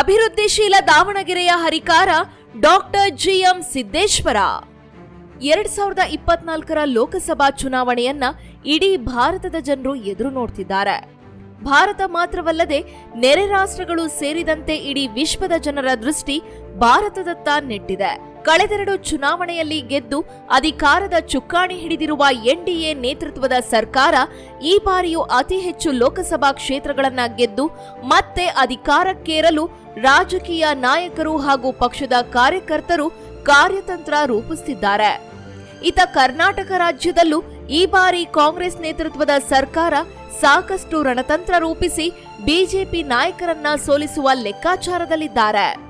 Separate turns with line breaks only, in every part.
ಅಭಿವೃದ್ಧಿಶೀಲ ದಾವಣಗೆರೆಯ ಹರಿಕಾರ ಡಾಕ್ಟರ್ ಜಿಎಂ ಸಿದ್ದೇಶ್ವರ. ಎರಡ್ ಸಾವಿರದ ಇಪ್ಪತ್ನಾಲ್ಕರ ಲೋಕಸಭಾ ಚುನಾವಣೆಯನ್ನ ಇಡೀ ಭಾರತದ ಜನರು ಎದುರು ನೋಡ್ತಿದ್ದಾರೆ. ಭಾರತ ಮಾತ್ರವಲ್ಲದೆ ನೆರೆ ರಾಷ್ಟ್ರಗಳು ಸೇರಿದಂತೆ ಇಡೀ ವಿಶ್ವದ ಜನರ ದೃಷ್ಟಿ ಭಾರತದತ್ತ ನೆಟ್ಟಿದೆ. ಕಳೆದೆರಡು ಚುನಾವಣೆಯಲ್ಲಿ ಗೆದ್ದು ಅಧಿಕಾರದ ಚುಕ್ಕಾಣಿ ಹಿಡಿದಿರುವ ಎನ್ಡಿಎ ನೇತೃತ್ವದ ಸರ್ಕಾರ ಈ ಬಾರಿಯೂ ಅತಿ ಹೆಚ್ಚು ಲೋಕಸಭಾ ಕ್ಷೇತ್ರಗಳನ್ನ ಗೆದ್ದು ಮತ್ತೆ ಅಧಿಕಾರಕ್ಕೇರಲು ರಾಜಕೀಯ ನಾಯಕರು ಹಾಗೂ ಪಕ್ಷದ ಕಾರ್ಯಕರ್ತರು ಕಾರ್ಯತಂತ್ರ ರೂಪಿಸುತ್ತಿದ್ದಾರೆ. ಇತ ಕರ್ನಾಟಕ ರಾಜ್ಯದಲ್ಲೂ ಈ ಬಾರಿ ಕಾಂಗ್ರೆಸ್ ನೇತೃತ್ವದ ಸರ್ಕಾರ ಸಾಕಷ್ಟು ರಣತಂತ್ರ ರೂಪಿಸಿ ಬಿಜೆಪಿ ನಾಯಕರನ್ನ ಸೋಲಿಸುವ ಲೆಕ್ಕಾಚಾರದಲ್ಲಿದ್ದಾರೆ.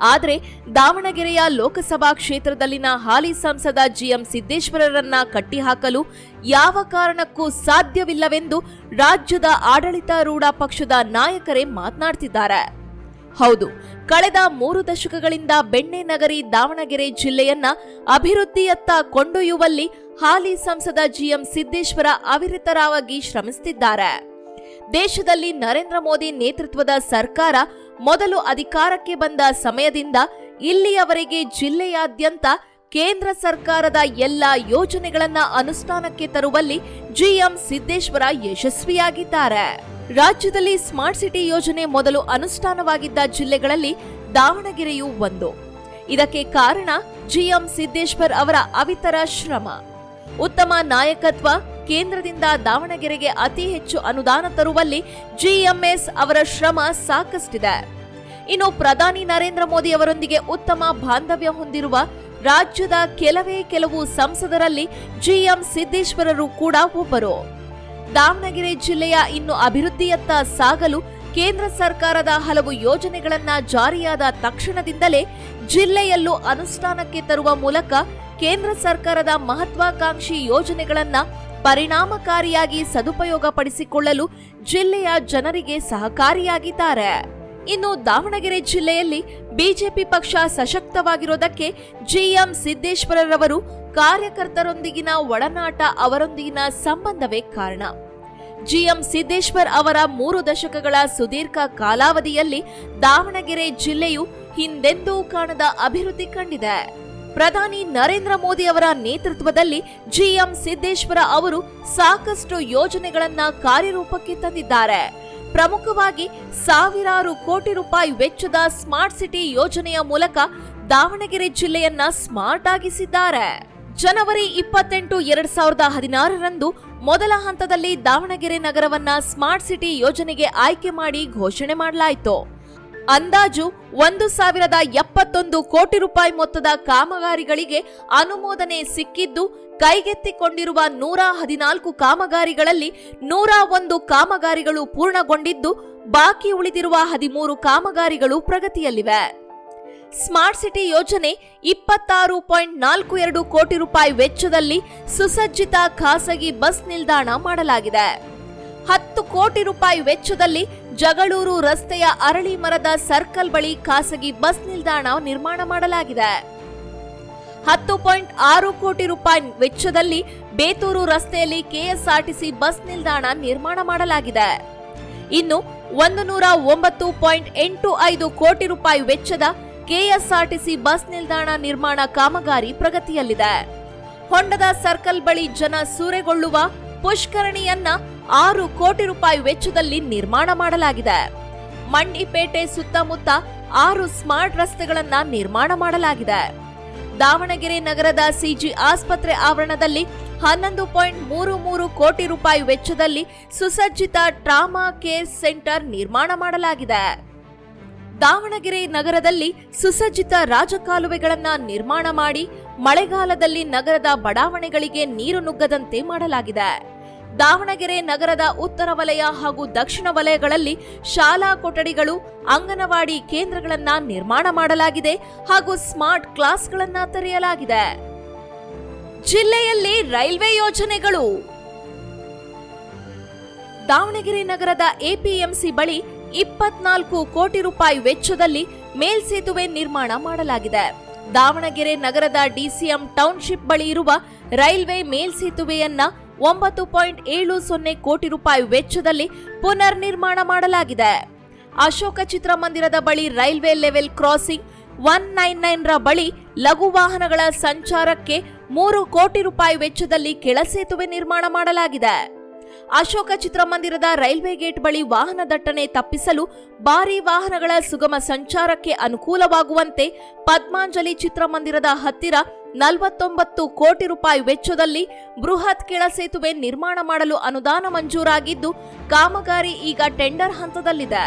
ಆದರೆ ದಾವಣಗೆರೆಯ ಲೋಕಸಭಾ ಕ್ಷೇತ್ರದಲ್ಲಿನ ಹಾಲಿ ಸಂಸದ ಜಿಎಂ ಸಿದ್ದೇಶ್ವರರನ್ನ ಕಟ್ಟಿಹಾಕಲು ಯಾವ ಕಾರಣಕ್ಕೂ ಸಾಧ್ಯವಿಲ್ಲವೆಂದು ರಾಜ್ಯದ ಆಡಳಿತಾರೂಢ ಪಕ್ಷದ ನಾಯಕರೇ ಮಾತನಾಡ್ತಿದ್ದಾರೆ. ಹೌದು, ಕಳೆದ ಮೂರು ದಶಕಗಳಿಂದ ಬೆಣ್ಣೆ ನಗರಿ ದಾವಣಗೆರೆ ಜಿಲ್ಲೆಯನ್ನ ಅಭಿವೃದ್ಧಿಯತ್ತ ಕೊಂಡೊಯ್ಯುವಲ್ಲಿ ಹಾಲಿ ಸಂಸದ ಜಿಎಂ ಸಿದ್ದೇಶ್ವರ ಅವಿರತರಾಗಿ ಶ್ರಮಿಸುತ್ತಿದ್ದಾರೆ ದೇಶದಲ್ಲಿ ನರೇಂದ್ರ ಮೋದಿ ನೇತೃತ್ವದ ಸರ್ಕಾರ ಮೊದಲು ಅಧಿಕಾರಕ್ಕೆ ಬಂದ ಸಮಯದಿಂದ ಇಲ್ಲಿಯವರೆಗೆ ಜಿಲ್ಲೆಯಾದ್ಯಂತ ಕೇಂದ್ರ ಸರ್ಕಾರದ ಎಲ್ಲ ಯೋಜನೆಗಳನ್ನ ಅನುಷ್ಠಾನಕ್ಕೆ ತರುವಲ್ಲಿ ಜಿಎಂ ಸಿದ್ದೇಶ್ವರ ಯಶಸ್ವಿಯಾಗಿದ್ದಾರೆ. ರಾಜ್ಯದಲ್ಲಿ ಸ್ಮಾರ್ಟ್ ಸಿಟಿ ಯೋಜನೆ ಮೊದಲು ಅನುಷ್ಠಾನವಾಗಿದ್ದ ಜಿಲ್ಲೆಗಳಲ್ಲಿ ದಾವಣಗೆರೆಯೂ ಒಂದು. ಇದಕ್ಕೆ ಕಾರಣ ಜಿಎಂ ಸಿದ್ದೇಶ್ವರ್ ಅವರ ಅವಿತರ ಶ್ರಮ. ಉತ್ತಮ ನಾಯಕತ್ವ ಕೇಂದ್ರದಿಂದ ದಾವಣಗೆರೆಗೆ ಅತಿ ಹೆಚ್ಚು ಅನುದಾನ ತರುವಲ್ಲಿ ಜಿಎಂಎಸ್ ಅವರ ಶ್ರಮ ಸಾಕಷ್ಟಿದೆ. ಇನ್ನು ಪ್ರಧಾನಿ ನರೇಂದ್ರ ಮೋದಿ ಅವರೊಂದಿಗೆ ಉತ್ತಮ ಬಾಂಧವ್ಯ ಹೊಂದಿರುವ ರಾಜ್ಯದ ಕೆಲವೇ ಕೆಲವು ಸಂಸದರಲ್ಲಿ ಜಿಎಂ ಸಿದ್ದೇಶ್ವರರು ಕೂಡ ಒಬ್ಬರು. ದಾವಣಗೆರೆ ಜಿಲ್ಲೆಯ ಇನ್ನು ಅಭಿವೃದ್ಧಿಯತ್ತ ಸಾಗಲು ಕೇಂದ್ರ ಸರ್ಕಾರದ ಹಲವು ಯೋಜನೆಗಳನ್ನ ಜಾರಿಯಾದ ತಕ್ಷಣದಿಂದಲೇ ಜಿಲ್ಲೆಯಲ್ಲೂ ಅನುಷ್ಠಾನಕ್ಕೆ ತರುವ ಮೂಲಕ ಕೇಂದ್ರ ಸರ್ಕಾರದ ಮಹತ್ವಾಕಾಂಕ್ಷಿ ಯೋಜನೆಗಳನ್ನ ಪರಿಣಾಮಕಾರಿಯಾಗಿ ಸದುಪಯೋಗಪಡಿಸಿಕೊಳ್ಳಲು ಜಿಲ್ಲೆಯ ಜನರಿಗೆ ಸಹಕಾರಿಯಾಗಿದ್ದಾರೆ. ಇನ್ನು ದಾವಣಗೆರೆ ಜಿಲ್ಲೆಯಲ್ಲಿ ಬಿಜೆಪಿ ಪಕ್ಷ ಸಶಕ್ತವಾಗಿರೋದಕ್ಕೆ ಜಿಎಂ ಸಿದ್ದೇಶ್ವರರವರು ಕಾರ್ಯಕರ್ತರೊಂದಿಗಿನ ಒಡನಾಟ ಅವರೊಂದಿಗಿನ ಸಂಬಂಧವೇ ಕಾರಣ. ಜಿಎಂ ಸಿದ್ದೇಶ್ವರ್ ಅವರ ಮೂರು ದಶಕಗಳ ಸುದೀರ್ಘ ಕಾಲಾವಧಿಯಲ್ಲಿ ದಾವಣಗೆರೆ ಜಿಲ್ಲೆಯು ಹಿಂದೆಂದೂ ಕಾಣದ ಅಭಿವೃದ್ಧಿ ಕಂಡಿದೆ. ಪ್ರಧಾನಿ ನರೇಂದ್ರ ಮೋದಿ ಅವರ ನೇತೃತ್ವದಲ್ಲಿ ಜಿಎಂ ಸಿದ್ದೇಶ್ವರ ಅವರು ಸಾಕಷ್ಟು ಯೋಜನೆಗಳನ್ನ ಕಾರ್ಯರೂಪಕ್ಕೆ ತಂದಿದ್ದಾರೆ. ಪ್ರಮುಖವಾಗಿ ಸಾವಿರಾರು ಕೋಟಿ ರೂಪಾಯಿ ವೆಚ್ಚದ ಸ್ಮಾರ್ಟ್ ಸಿಟಿ ಯೋಜನೆಯ ಮೂಲಕ ದಾವಣಗೆರೆ ಜಿಲ್ಲೆಯನ್ನ ಸ್ಮಾರ್ಟ್ ಆಗಿಸಿದ್ದಾರೆ. ಜನವರಿ ಇಪ್ಪತ್ತೆಂಟು ಎರಡ್ ಸಾವಿರದ ಹದಿನಾರರಂದು ಮೊದಲ ಹಂತದಲ್ಲಿ ದಾವಣಗೆರೆ ನಗರವನ್ನ ಸ್ಮಾರ್ಟ್ ಸಿಟಿ ಯೋಜನೆಗೆ ಆಯ್ಕೆ ಮಾಡಿ ಘೋಷಣೆ ಮಾಡಲಾಯಿತು. ಅಂದಾಜು ಒಂದು ಸಾವಿರದ ಎಪ್ಪತ್ತೊಂದು ಕೋಟಿ ರೂಪಾಯಿ ಮೊತ್ತದ ಕಾಮಗಾರಿಗಳಿಗೆ ಅನುಮೋದನೆ ಸಿಕ್ಕಿದ್ದು, ಕೈಗೆತ್ತಿಕೊಂಡಿರುವ ನೂರ ಹದಿನಾಲ್ಕು ಕಾಮಗಾರಿಗಳಲ್ಲಿ ನೂರ ಒಂದು ಕಾಮಗಾರಿಗಳು ಪೂರ್ಣಗೊಂಡಿದ್ದು, ಬಾಕಿ ಉಳಿದಿರುವ ಹದಿಮೂರು ಕಾಮಗಾರಿಗಳು ಪ್ರಗತಿಯಲ್ಲಿವೆ. ಸ್ಮಾರ್ಟ್ ಸಿಟಿ ಯೋಜನೆ ಇಪ್ಪತ್ತಾರು ಪಾಯಿಂಟ್ ನಾಲ್ಕು ಎರಡು ಕೋಟಿ ರೂಪಾಯಿ ವೆಚ್ಚದಲ್ಲಿ ಸುಸಜ್ಜಿತ ಖಾಸಗಿ ಬಸ್ ನಿಲ್ದಾಣ ಮಾಡಲಾಗಿದೆ. ಹತ್ತು ಕೋಟಿ ರೂಪಾಯಿ ವೆಚ್ಚದಲ್ಲಿ ಜಗಳೂರು ರಸ್ತೆಯ ಅರಳಿ ಮರದ ಸರ್ಕಲ್ ಬಳಿ ಖಾಸಗಿ ಬಸ್ ನಿಲ್ದಾಣ ನಿರ್ಮಾಣ ಮಾಡಲಾಗಿದೆ. ಹತ್ತು ಪಾಯಿಂಟ್ ಆರು ಕೋಟಿ ರೂಪಾಯಿ ವೆಚ್ಚದಲ್ಲಿ ಬೇತೂರು ರಸ್ತೆಯಲ್ಲಿ ಕೆಎಸ್ಆರ್ಟಿಸಿ ಬಸ್ ನಿಲ್ದಾಣ ನಿರ್ಮಾಣ ಮಾಡಲಾಗಿದೆ. ಇನ್ನು ಒಂದು ನೂರ ಒಂಬತ್ತು ಪಾಯಿಂಟ್ ಎಂಟು ಐದು ಕೋಟಿ ರೂಪಾಯಿ ವೆಚ್ಚದ ಕೆಎಸ್ಆರ್ಟಿಸಿ ಬಸ್ ನಿಲ್ದಾಣ ನಿರ್ಮಾಣ ಕಾಮಗಾರಿ ಪ್ರಗತಿಯಲ್ಲಿದೆ. ಹೊಂಡದ ಸರ್ಕಲ್ ಬಳಿ ಜನ ಸೂರೆಗೊಳ್ಳುವ ಪುಷ್ಕರಣಿಯನ್ನ ಆರು ಕೋಟಿ ರೂಪಾಯಿ ವೆಚ್ಚದಲ್ಲಿ ನಿರ್ಮಾಣ ಮಾಡಲಾಗಿದೆ. ಮಂಡಿಪೇಟೆ ಸುತ್ತಮುತ್ತ ಆರು ಸ್ಮಾರ್ಟ್ ರಸ್ತೆಗಳನ್ನ ನಿರ್ಮಾಣ ಮಾಡಲಾಗಿದೆ. ದಾವಣಗೆರೆ ನಗರದ ಸಿಜಿ ಆಸ್ಪತ್ರೆ ಆವರಣದಲ್ಲಿ ಹನ್ನೊಂದು ಪಾಯಿಂಟ್ ಮೂರು ಮೂರು ಕೋಟಿ ರೂಪಾಯಿ ವೆಚ್ಚದಲ್ಲಿ ಸುಸಜ್ಜಿತ ಟ್ರಾಮಾ ಕೇರ್ ಸೆಂಟರ್ ನಿರ್ಮಾಣ ಮಾಡಲಾಗಿದೆ. ದಾವಣಗೆರೆ ನಗರದಲ್ಲಿ ಸುಸಜ್ಜಿತ ರಾಜಕಾಲುವೆಗಳನ್ನ ನಿರ್ಮಾಣ ಮಾಡಿ ಮಳೆಗಾಲದಲ್ಲಿ ನಗರದ ಬಡಾವಣೆಗಳಿಗೆ ನೀರು ನುಗ್ಗದಂತೆ ಮಾಡಲಾಗಿದೆ. ದಾವಣಗೆರೆ ನಗರದ ಉತ್ತರ ವಲಯ ಹಾಗೂ ದಕ್ಷಿಣ ವಲಯಗಳಲ್ಲಿ ಶಾಲಾ ಕೊಠಡಿಗಳು, ಅಂಗನವಾಡಿ ಕೇಂದ್ರಗಳನ್ನ ನಿರ್ಮಾಣ ಮಾಡಲಾಗಿದೆ ಹಾಗೂ ಸ್ಮಾರ್ಟ್ ಕ್ಲಾಸ್ಗಳನ್ನ ತೆರೆಯಲಾಗಿದೆ. ಜಿಲ್ಲೆಯಲ್ಲಿ ರೈಲ್ವೆ ಯೋಜನೆಗಳು. ದಾವಣಗೆರೆ ನಗರದ ಎಪಿಎಂಸಿ ಬಳಿ ಇಪ್ಪತ್ನಾಲ್ಕು ಕೋಟಿ ರೂಪಾಯಿ ವೆಚ್ಚದಲ್ಲಿ ಮೇಲ್ಸೇತುವೆ ನಿರ್ಮಾಣ ಮಾಡಲಾಗಿದೆ. ದಾವಣಗೆರೆ ನಗರದ ಡಿಸಿಎಂ ಟೌನ್ಶಿಪ್ ಬಳಿ ಇರುವ ರೈಲ್ವೆ ಮೇಲ್ಸೇತುವೆಯನ್ನ ಒಂಬತ್ತು ಪಾಯಿಂಟ್ ಏಳು ಸೊನ್ನೆ ಕೋಟಿ ರೂಪಾಯಿ ವೆಚ್ಚದಲ್ಲಿ ಪುನರ್ ನಿರ್ಮಾಣ ಮಾಡಲಾಗಿದೆ. ಅಶೋಕ ಚಿತ್ರಮಂದಿರದ ಬಳಿ railway level crossing one nine nine ರ ಬಳಿ ಲಘು ವಾಹನಗಳ ಸಂಚಾರಕ್ಕೆ ಮೂರು ಕೋಟಿ ರೂಪಾಯಿ ವೆಚ್ಚದಲ್ಲಿ ಕೆಳಸೇತುವೆ ನಿರ್ಮಾಣ ಮಾಡಲಾಗಿದೆ. ಅಶೋಕ ಚಿತ್ರಮಂದಿರದ ರೈಲ್ವೆ ಗೇಟ್ ಬಳಿ ವಾಹನ ದಟ್ಟಣೆ ತಪ್ಪಿಸಲು ಭಾರಿ ವಾಹನಗಳ ಸುಗಮ ಸಂಚಾರಕ್ಕೆ ಅನುಕೂಲವಾಗುವಂತೆ ಪದ್ಮಾಂಜಲಿ ಚಿತ್ರಮಂದಿರದ ಹತ್ತಿರ ನಲವತ್ತೊಂಬತ್ತು ಕೋಟಿ ರೂಪಾಯಿ ವೆಚ್ಚದಲ್ಲಿ ಬೃಹತ್ ಕೆಳಸೇತುವೆ ನಿರ್ಮಾಣ ಮಾಡಲು ಅನುದಾನ ಮಂಜೂರಾಗಿದ್ದು, ಕಾಮಗಾರಿ ಈಗ ಟೆಂಡರ್ ಹಂತದಲ್ಲಿದೆ.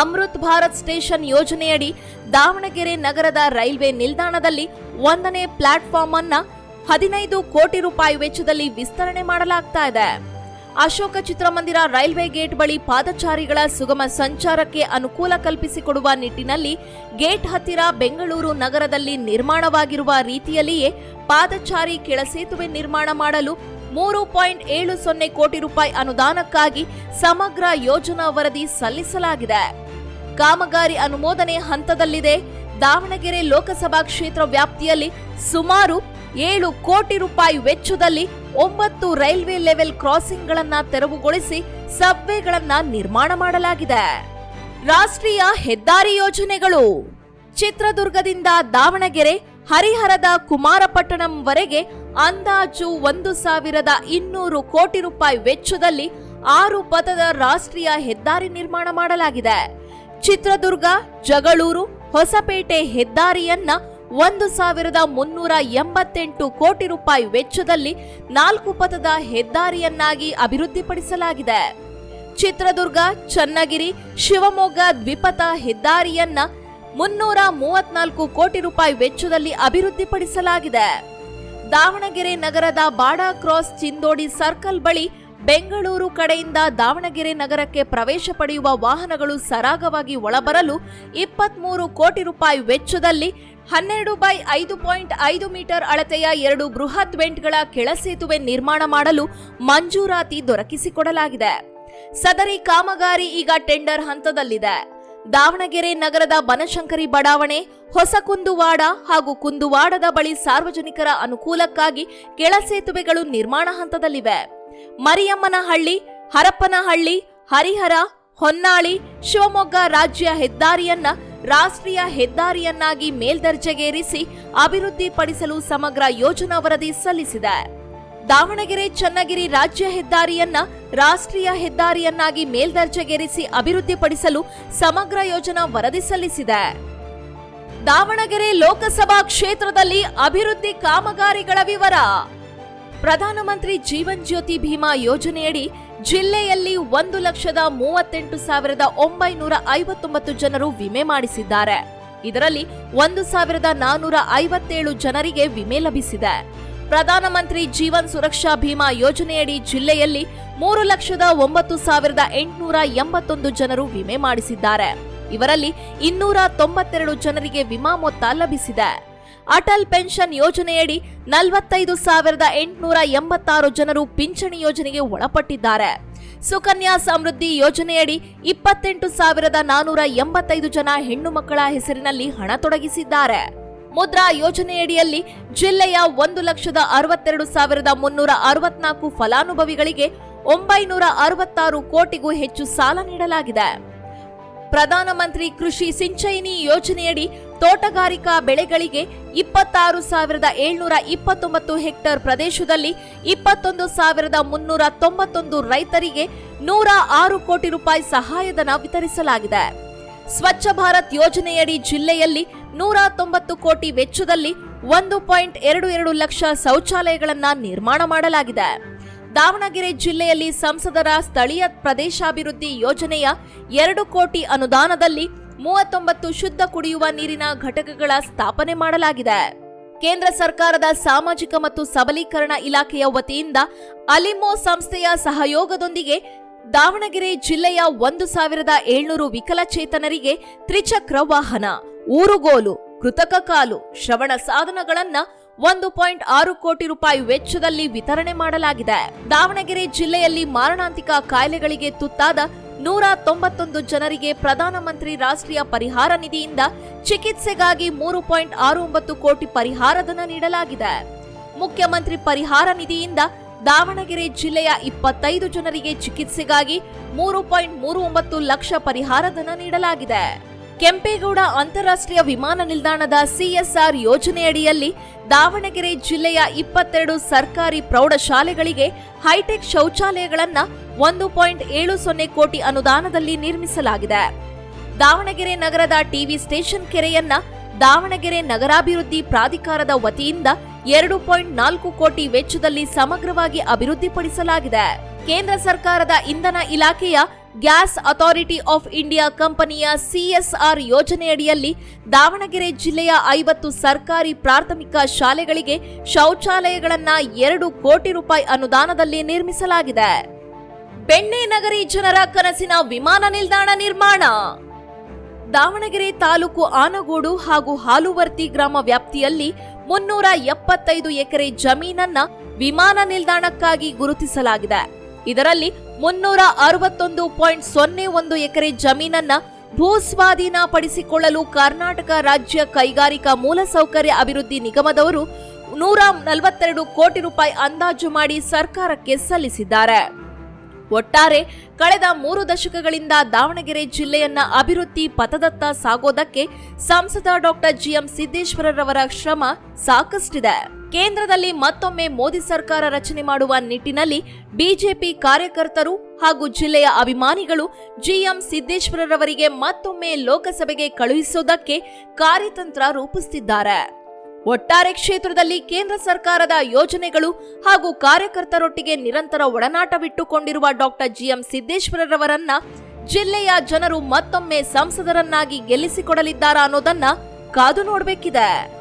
ಅಮೃತ್ ಭಾರತ್ ಸ್ಟೇಷನ್ ಯೋಜನೆಯಡಿ ದಾವಣಗೆರೆ ನಗರದ ರೈಲ್ವೆ ನಿಲ್ದಾಣದಲ್ಲಿ ಒಂದನೇ ಪ್ಲಾಟ್ಫಾರ್ಮ್ ಅನ್ನ ಹದಿನೈದು ಕೋಟಿ ರೂಪಾಯಿ ವೆಚ್ಚದಲ್ಲಿ ವಿಸ್ತರಣೆ ಮಾಡಲಾಗ್ತಾ ಇದೆ. ಅಶೋಕ ಚಿತ್ರಮಂದಿರ ರೈಲ್ವೆ ಗೇಟ್ ಬಳಿ ಪಾದಚಾರಿಗಳ ಸುಗಮ ಸಂಚಾರಕ್ಕೆ ಅನುಕೂಲ ಕಲ್ಪಿಸಿಕೊಡುವ ನಿಟ್ಟಿನಲ್ಲಿ ಗೇಟ್ ಹತ್ತಿರ ಬೆಂಗಳೂರು ನಗರದಲ್ಲಿ ನಿರ್ಮಾಣವಾಗಿರುವ ರೀತಿಯಲ್ಲಿಯೇ ಪಾದಚಾರಿ ಕೆಳಸೇತುವೆ ನಿರ್ಮಾಣ ಮಾಡಲು ಮೂರು ಪಾಯಿಂಟ್ ಏಳು ಸೊನ್ನೆ ಕೋಟಿ ರೂಪಾಯಿ ಅನುದಾನಕ್ಕಾಗಿ ಸಮಗ್ರ ಯೋಜನಾ ವರದಿ ಸಲ್ಲಿಸಲಾಗಿದೆ. ಕಾಮಗಾರಿ ಅನುಮೋದನೆ ಹಂತದಲ್ಲಿದೆ. ದಾವಣಗೆರೆ ಲೋಕಸಭಾ ಕ್ಷೇತ್ರ ವ್ಯಾಪ್ತಿಯಲ್ಲಿ ಸುಮಾರು ಏಳು ಕೋಟಿ ರೂಪಾಯಿ ವೆಚ್ಚದಲ್ಲಿ ಒಂಬತ್ತು ರೈಲ್ವೆ ಲೆವೆಲ್ ಕ್ರಾಸಿಂಗ್ಗಳನ್ನ ತೆರವುಗೊಳಿಸಿ ಸಬ್ವೇಗಳನ್ನ ನಿರ್ಮಾಣ ಮಾಡಲಾಗಿದೆ. ರಾಷ್ಟ್ರೀಯ ಹೆದ್ದಾರಿ ಯೋಜನೆಗಳು. ಚಿತ್ರದುರ್ಗದಿಂದ ದಾವಣಗೆರೆ, ಹರಿಹರದ ಕುಮಾರಪಟ್ಟಣಂವರೆಗೆ ಅಂದಾಜು ಒಂದು ಸಾವಿರದ ಇನ್ನೂರು ಕೋಟಿ ರೂಪಾಯಿ ವೆಚ್ಚದಲ್ಲಿ ಆರು ಪಥದ ರಾಷ್ಟ್ರೀಯ ಹೆದ್ದಾರಿ ನಿರ್ಮಾಣ ಮಾಡಲಾಗಿದೆ. ಚಿತ್ರದುರ್ಗ, ಜಗಳೂರು, ಹೊಸಪೇಟೆ ಹೆದ್ದಾರಿಯನ್ನ ಒಂದು ಸಾವಿರದ ಮುನ್ನೂರ ಎಂಬತ್ತೆಂಟು ಕೋಟಿ ರೂಪಾಯಿ ವೆಚ್ಚದಲ್ಲಿ ನಾಲ್ಕು ಪಥದ ಹೆದ್ದಾರಿಯನ್ನಾಗಿ ಅಭಿವೃದ್ಧಿಪಡಿಸಲಾಗಿದೆ. ಚಿತ್ರದುರ್ಗ, ಚನ್ನಗಿರಿ, ಶಿವಮೊಗ್ಗ ದ್ವಿಪಥ ಹೆದ್ದಾರಿಯನ್ನ ಮುನ್ನೂರ ಮೂವತ್ನಾಲ್ಕು ಕೋಟಿ ರೂಪಾಯಿ ವೆಚ್ಚದಲ್ಲಿ ಅಭಿವೃದ್ಧಿಪಡಿಸಲಾಗಿದೆ. ದಾವಣಗೆರೆ ನಗರದ ಬಾಡಾ ಕ್ರಾಸ್ ಚಿಂದೋಡಿ ಸರ್ಕಲ್ ಬಳಿ ಬೆಂಗಳೂರು ಕಡೆಯಿಂದ ದಾವಣಗೆರೆ ನಗರಕ್ಕೆ ಪ್ರವೇಶ ಪಡೆಯುವ ವಾಹನಗಳು ಸರಾಗವಾಗಿ ಒಳಬರಲು ಇಪ್ಪತ್ಮೂರು ಕೋಟಿ ರೂಪಾಯಿ ವೆಚ್ಚದಲ್ಲಿ ಹನ್ನೆರಡು ಬೈ ಐದು ಪಾಯಿಂಟ್ ಐದು ಮೀಟರ್ ಅಳತೆಯ ಎರಡು ಬೃಹತ್ ವೆಂಟ್ಗಳ ಕೆಳಸೇತುವೆ ನಿರ್ಮಾಣ ಮಾಡಲು ಮಂಜೂರಾತಿ ದೊರಕಿಸಿಕೊಡಲಾಗಿದೆ. ಸದರಿ ಕಾಮಗಾರಿ ಈಗ ಟೆಂಡರ್ ಹಂತದಲ್ಲಿದೆ. ದಾವಣಗೆರೆ ನಗರದ ಬನಶಂಕರಿ ಬಡಾವಣೆ ಹೊಸ ಕುಂದುವಾಡ ಹಾಗೂ ಕುಂದುವಾಡದ ಬಳಿ ಸಾರ್ವಜನಿಕರ ಅನುಕೂಲಕ್ಕಾಗಿ ಕೆಳಸೇತುವೆಗಳು ನಿರ್ಮಾಣ ಹಂತದಲ್ಲಿವೆ. ಮರಿಯಮ್ಮನಹಳ್ಳಿ, ಹರಪ್ಪನಹಳ್ಳಿ, ಹರಿಹರ, ಹೊನ್ನಾಳಿ, ಶಿವಮೊಗ್ಗ ರಾಜ್ಯ ಹೆದ್ದಾರಿಯನ್ನ ರಾಷ್ಟ್ರೀಯ ಹೆದ್ದಾರಿಯನ್ನಾಗಿ ಮೇಲ್ದರ್ಜೆಗೇರಿಸಿ ಅಭಿವೃದ್ಧಿಪಡಿಸಲು ಸಮಗ್ರ ಯೋಜನಾ ವರದಿ ಸಲ್ಲಿಸಿದೆ. ದಾವಣಗೆರೆ ಚನ್ನಗಿರಿ ರಾಜ್ಯ ಹೆದ್ದಾರಿಯನ್ನ ರಾಷ್ಟ್ರೀಯ ಹೆದ್ದಾರಿಯನ್ನಾಗಿ ಮೇಲ್ದರ್ಜೆಗೇರಿಸಿ ಅಭಿವೃದ್ಧಿಪಡಿಸಲು ಸಮಗ್ರ ಯೋಜನಾ ವರದಿ ಸಲ್ಲಿಸಿದೆ. ದಾವಣಗೆರೆ ಲೋಕಸಭಾ ಕ್ಷೇತ್ರದಲ್ಲಿ ಅಭಿವೃದ್ಧಿ ಕಾಮಗಾರಿಗಳ ವಿವರ. ಪ್ರಧಾನಮಂತ್ರಿ ಜೀವನ್ ಜ್ಯೋತಿ ಭೀಮಾ ಯೋಜನೆಯಡಿ ಜಿಲ್ಲೆಯಲ್ಲಿ ಒಂದು ಲಕ್ಷದ ಮೂವತ್ತೆಂಟು ಸಾವಿರದ ಒಂಬೈನೂರ ಐವತ್ತೊಂಬತ್ತು ಜನರು ವಿಮೆ ಮಾಡಿಸಿದ್ದಾರೆ. ಇದರಲ್ಲಿ ಒಂದು ಸಾವಿರದ ನಾನೂರ ಐವತ್ತೇಳು ಜನರಿಗೆ ವಿಮೆ ಲಭಿಸಿದೆ. ಪ್ರಧಾನಮಂತ್ರಿ ಜೀವನ್ ಸುರಕ್ಷಾ ಭೀಮಾ ಯೋಜನೆಯಡಿ ಜಿಲ್ಲೆಯಲ್ಲಿ ಮೂರು ಲಕ್ಷದ ಒಂಬತ್ತು ಸಾವಿರದ ಎಂಟುನೂರ ಎಂಬತ್ತೊಂದು ಜನರು ವಿಮೆ ಮಾಡಿಸಿದ್ದಾರೆ. ಇವರಲ್ಲಿ ಇನ್ನೂರ ತೊಂಬತ್ತೆರಡು ಜನರಿಗೆ ವಿಮಾ ಮೊತ್ತ ಲಭಿಸಿದೆ. ಅಟಲ್ ಪೆನ್ಷನ್ ಯೋಜನೆಯಡಿ ನಲವತ್ತೈದು ಸಾವಿರದ ಎಂಟುನೂರ ಎಂಬತ್ತಾರು ಜನರು ಪಿಂಚಣಿ ಯೋಜನೆಗೆ ಒಳಪಟ್ಟಿದ್ದಾರೆ. ಸುಕನ್ಯಾ ಸಮೃದ್ಧಿ ಯೋಜನೆಯಡಿ ಇಪ್ಪತ್ತೆಂಟು ಸಾವಿರದ ನಾನೂರ ಎಂಬತ್ತೈದು ಜನ ಹೆಣ್ಣು ಮಕ್ಕಳ ಹೆಸರಿನಲ್ಲಿ ಹಣ ತೊಡಗಿಸಿದ್ದಾರೆ. ಮುದ್ರಾ ಯೋಜನೆಯಡಿಯಲ್ಲಿ ಜಿಲ್ಲೆಯ ಒಂದು ಲಕ್ಷದ ಅರವತ್ತೆರಡು ಸಾವಿರದ ಮುನ್ನೂರ ಅರವತ್ನಾಲ್ಕು ಫಲಾನುಭವಿಗಳಿಗೆ ಒಂಬೈನೂರ ಅರವತ್ತಾರು ಕೋಟಿಗೂ ಹೆಚ್ಚು ಸಾಲ ನೀಡಲಾಗಿದೆ. ಪ್ರಧಾನಮಂತ್ರಿ ಕೃಷಿ ಸಿಂಚಯಿನಿ ಯೋಜನೆಯಡಿ ತೋಟಗಾರಿಕಾ ಬೆಳೆಗಳಿಗೆ ಇಪ್ಪತ್ತಾರು ಸಾವಿರದ ಏಳ್ನೂರ ಇಪ್ಪತ್ತೊಂಬತ್ತು ಹೆಕ್ಟೇರ್ ಪ್ರದೇಶದಲ್ಲಿ ಇಪ್ಪತ್ತೊಂದು ಸಾವಿರದ ಮುನ್ನೂರ ತೊಂಬತ್ತೊಂದು ರೈತರಿಗೆ ನೂರ ಆರು ಕೋಟಿ ರೂಪಾಯಿ ಸಹಾಯಧನ ವಿತರಿಸಲಾಗಿದೆ. ಸ್ವಚ್ಛ ಭಾರತ್ ಯೋಜನೆಯಡಿ ಜಿಲ್ಲೆಯಲ್ಲಿ ನೂರ ತೊಂಬತ್ತು ಕೋಟಿ ವೆಚ್ಚದಲ್ಲಿ ಒಂದು ಪಾಯಿಂಟ್ ಎರಡು ಎರಡು ಲಕ್ಷ ಶೌಚಾಲಯಗಳನ್ನು ನಿರ್ಮಾಣ ಮಾಡಲಾಗಿದೆ. ದಾವಣಗೆರೆ ಜಿಲ್ಲೆಯಲ್ಲಿ ಸಂಸದರ ಸ್ಥಳೀಯ ಪ್ರದೇಶಾಭಿವೃದ್ಧಿ ಯೋಜನೆಯ ಎರಡು ಕೋಟಿ ಅನುದಾನದಲ್ಲಿ ಮೂವತ್ತೊಂಬತ್ತು ಶುದ್ಧ ಕುಡಿಯುವ ನೀರಿನ ಘಟಕಗಳ ಸ್ಥಾಪನೆ ಮಾಡಲಾಗಿದೆ. ಕೇಂದ್ರ ಸರ್ಕಾರದ ಸಾಮಾಜಿಕ ಮತ್ತು ಸಬಲೀಕರಣ ಇಲಾಖೆಯ ವತಿಯಿಂದ ಅಲಿಮೋ ಸಂಸ್ಥೆಯ ಸಹಯೋಗದೊಂದಿಗೆ ದಾವಣಗೆರೆ ಜಿಲ್ಲೆಯ ಒಂದು ಸಾವಿರದ ಏಳ್ನೂರು ವಿಕಲಚೇತನರಿಗೆ ತ್ರಿಚಕ್ರ ವಾಹನ, ಊರುಗೋಲು, ಕೃತಕ ಕಾಲು, ಶ್ರವಣ ಸಾಧನಗಳನ್ನ ಒಂದು ಪಾಯಿಂಟ್ ಆರು ಕೋಟಿ ರೂಪಾಯಿ ವೆಚ್ಚದಲ್ಲಿ ವಿತರಣೆ ಮಾಡಲಾಗಿದೆ. ದಾವಣಗೆರೆ ಜಿಲ್ಲೆಯಲ್ಲಿ ಮಾರಣಾಂತಿಕ ಕಾಯಿಲೆಗಳಿಗೆ ತುತ್ತಾದ ನೂರ ತೊಂಬತ್ತೊಂದು ಜನರಿಗೆ ಪ್ರಧಾನಮಂತ್ರಿ ರಾಷ್ಟ್ರೀಯ ಪರಿಹಾರ ನಿಧಿಯಿಂದ ಚಿಕಿತ್ಸೆಗಾಗಿ ಮೂರು ಪಾಯಿಂಟ್ ಆರು ಒಂಬತ್ತು ಕೋಟಿ ಪರಿಹಾರಧನ ನೀಡಲಾಗಿದೆ. ಮುಖ್ಯಮಂತ್ರಿ ಪರಿಹಾರ ನಿಧಿಯಿಂದ ದಾವಣಗೆರೆ ಜಿಲ್ಲೆಯ ಇಪ್ಪತ್ತೈದು ಜನರಿಗೆ ಚಿಕಿತ್ಸೆಗಾಗಿ ಮೂರು ಪಾಯಿಂಟ್ ಮೂರು ಒಂಬತ್ತು ಲಕ್ಷ ಪರಿಹಾರಧನ ನೀಡಲಾಗಿದೆ. ಕೆಂಪೇಗೌಡ ಅಂತಾರಾಷ್ಟ್ರೀಯ ವಿಮಾನ ನಿಲ್ದಾಣದ ಸಿಎಸ್ಆರ್ ಯೋಜನೆಯಡಿಯಲ್ಲಿ ದಾವಣಗೆರೆ ಜಿಲ್ಲೆಯ ಇಪ್ಪತ್ತೆರಡು ಸರ್ಕಾರಿ ಪ್ರೌಢಶಾಲೆಗಳಿಗೆ ಹೈಟೆಕ್ ಶೌಚಾಲಯಗಳನ್ನು ಒಂದು ಪಾಯಿಂಟ್ ಏಳು ಸೊನ್ನೆ ಕೋಟಿ ಅನುದಾನದಲ್ಲಿ ನಿರ್ಮಿಸಲಾಗಿದೆ. ದಾವಣಗೆರೆ ನಗರದ ಟಿವಿ ಸ್ಟೇಷನ್ ಕೆರೆಯನ್ನ ದಾವಣಗೆರೆ ನಗರಾಭಿವೃದ್ಧಿ ಪ್ರಾಧಿಕಾರದ ವತಿಯಿಂದ ಎರಡು ಪಾಯಿಂಟ್ ನಾಲ್ಕು ಕೋಟಿ ವೆಚ್ಚದಲ್ಲಿ ಸಮಗ್ರವಾಗಿ ಅಭಿವೃದ್ಧಿಪಡಿಸಲಾಗಿದೆ. ಕೇಂದ್ರ ಸರ್ಕಾರದ ಇಂಧನ ಇಲಾಖೆಯ ಗ್ಯಾಸ್ ಅಥಾರಿಟಿ ಆಫ್ ಇಂಡಿಯಾ ಕಂಪನಿಯ ಸಿಎಸ್ಆರ್ ಯೋಜನೆಯಡಿಯಲ್ಲಿ ದಾವಣಗೆರೆ ಜಿಲ್ಲೆಯ ಐವತ್ತು ಸರ್ಕಾರಿ ಪ್ರಾಥಮಿಕ ಶಾಲೆಗಳಿಗೆ ಶೌಚಾಲಯಗಳನ್ನು ಎರಡು ಕೋಟಿ ರೂಪಾಯಿ ಅನುದಾನದಲ್ಲಿ ನಿರ್ಮಿಸಲಾಗಿದೆ. ಬೆಣ್ಣೆ ನಗರಿ ಜನರ ಕನಸಿನ ವಿಮಾನ ನಿಲ್ದಾಣ ನಿರ್ಮಾಣ. ದಾವಣಗೆರೆ ತಾಲೂಕು ಆನಗೋಡು ಹಾಗೂ ಹಾಲುವರ್ತಿ ಗ್ರಾಮ ವ್ಯಾಪ್ತಿಯಲ್ಲಿ ಮುನ್ನೂರ ಎಪ್ಪತ್ತೈದು ಎಕರೆ ಜಮೀನನ್ನ ವಿಮಾನ ನಿಲ್ದಾಣಕ್ಕಾಗಿ ಗುರುತಿಸಲಾಗಿದೆ. ಇದರಲ್ಲಿ ಮುನ್ನೂರ ಅರವತ್ತೊಂದು ಪಾಯಿಂಟ್ ಸೊನ್ನೆ ಒಂದು ಎಕರೆ ಜಮೀನನ್ನ ಭೂಸ್ವಾಧೀನ ಪಡಿಸಿಕೊಳ್ಳಲು ಕರ್ನಾಟಕ ರಾಜ್ಯ ಕೈಗಾರಿಕಾ ಮೂಲಸೌಕರ್ಯ ಅಭಿವೃದ್ಧಿ ನಿಗಮದವರು ನೂರ ನಲವತ್ತೆರಡು ಕೋಟಿ ರೂಪಾಯಿ ಅಂದಾಜು ಮಾಡಿ ಸರ್ಕಾರಕ್ಕೆ ಸಲ್ಲಿಸಿದ್ದಾರೆ. ಒಟ್ಟಾರೆ ಕಳೆದ ಮೂರು ದಶಕಗಳಿಂದ ದಾವಣಗೆರೆ ಜಿಲ್ಲೆಯನ್ನ ಅಭಿವೃದ್ಧಿ ಪಥದತ್ತ ಸಾಗೋದಕ್ಕೆ ಸಂಸದ ಡಾಕ್ಟರ್ ಜಿಎಂ ಸಿದ್ದೇಶ್ವರರವರ ಶ್ರಮ ಸಾಕಷ್ಟಿದೆ. ಕೇಂದ್ರದಲ್ಲಿ ಮತ್ತೊಮ್ಮೆ ಮೋದಿ ಸರ್ಕಾರ ರಚನೆ ಮಾಡುವ ನಿಟ್ಟಿನಲ್ಲಿ ಬಿಜೆಪಿ ಕಾರ್ಯಕರ್ತರು ಹಾಗೂ ಜಿಲ್ಲೆಯ ಅಭಿಮಾನಿಗಳು ಜಿಎಂ ಸಿದ್ದೇಶ್ವರರವರಿಗೆ ಮತ್ತೊಮ್ಮೆ ಲೋಕಸಭೆಗೆ ಕಳುಹಿಸೋದಕ್ಕೆ ಕಾರ್ಯತಂತ್ರ ರೂಪಿಸುತ್ತಿದ್ದಾರೆ ಒಟ್ಟಾರೆ ಕ್ಷೇತ್ರದಲ್ಲಿ ಕೇಂದ್ರ ಸರ್ಕಾರದ ಯೋಜನೆಗಳು ಹಾಗೂ ಕಾರ್ಯಕರ್ತರೊಟ್ಟಿಗೆ ನಿರಂತರ ಒಡನಾಟವಿಟ್ಟುಕೊಂಡಿರುವ ಡಾಕ್ಟರ್ ಜಿಎಂ ಸಿದ್ದೇಶ್ವರರವರನ್ನ ಜಿಲ್ಲೆಯ ಜನರು ಮತ್ತೊಮ್ಮೆ ಸಂಸದರನ್ನಾಗಿ ಗೆಲ್ಲಿಸಿಕೊಡಲಿದ್ದಾರಾ ಅನ್ನೋದನ್ನ ಕಾದು ನೋಡಬೇಕಿದೆ.